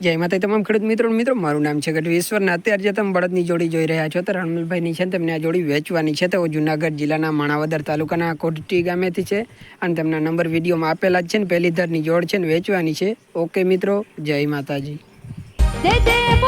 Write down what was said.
જય માતા તમામ ખેડૂત મિત્રો મિત્રો, મારું નામ છે ગઢવી ઈશ્વરના અત્યારે જે તમે બળદની જોડી જોઈ રહ્યા છો, તો રણમલભાઈની છે તેમને આ જોડી વેચવાની છે. તેઓ જુનાગઢ જિલ્લાના માણાવદર તાલુકાના કોટટી ગામેથી છે અને તેમના નંબર વિડીયોમાં આપેલા જ છે ને, પહેલી ધરની જોડ છે ને, વેચવાની છે. ઓકે મિત્રો, જય માતાજી. જય જય